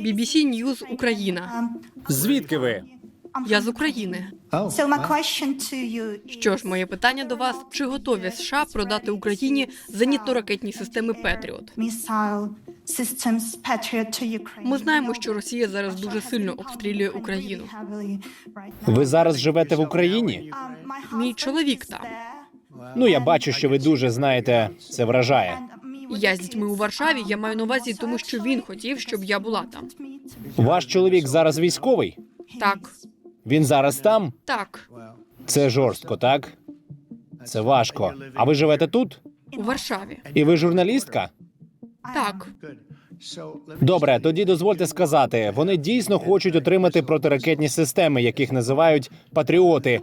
BBC News Україна. Звідки ви? Я з України. You Що ж, моє питання до вас: чи готові США продати Україні зенітно-ракетні системи Петріот? Ми знаємо, що Росія зараз дуже сильно обстрілює Україну. Ви зараз живете в Україні? Мій чоловік там. Ну я бачу, що ви дуже знаєте. Це вражає. Я з дітьми у Варшаві. Я маю на увазі, тому що він хотів, щоб я була там. Ваш чоловік зараз військовий? Так, Він зараз там? так, Це жорстко, так? Це важко. А ви живете тут? у Варшаві. І ви журналістка? Так, Добре, тоді дозвольте сказати, вони дійсно хочуть отримати протиракетні системи, яких називають патріоти.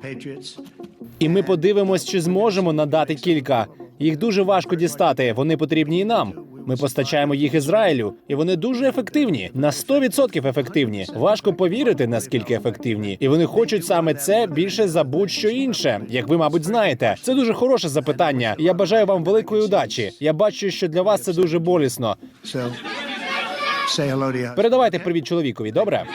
І ми подивимось, чи зможемо надати кілька. Їх дуже важко дістати. Вони потрібні і нам. Ми постачаємо їх Ізраїлю, і вони дуже ефективні. На 100% ефективні. Важко повірити, наскільки ефективні. І вони хочуть саме це більше за будь-що інше. Як ви, мабуть, знаєте, це дуже хороше запитання. Я бажаю вам великої удачі. Я бачу, що для вас це дуже болісно. Передавайте привіт чоловікові. Добре.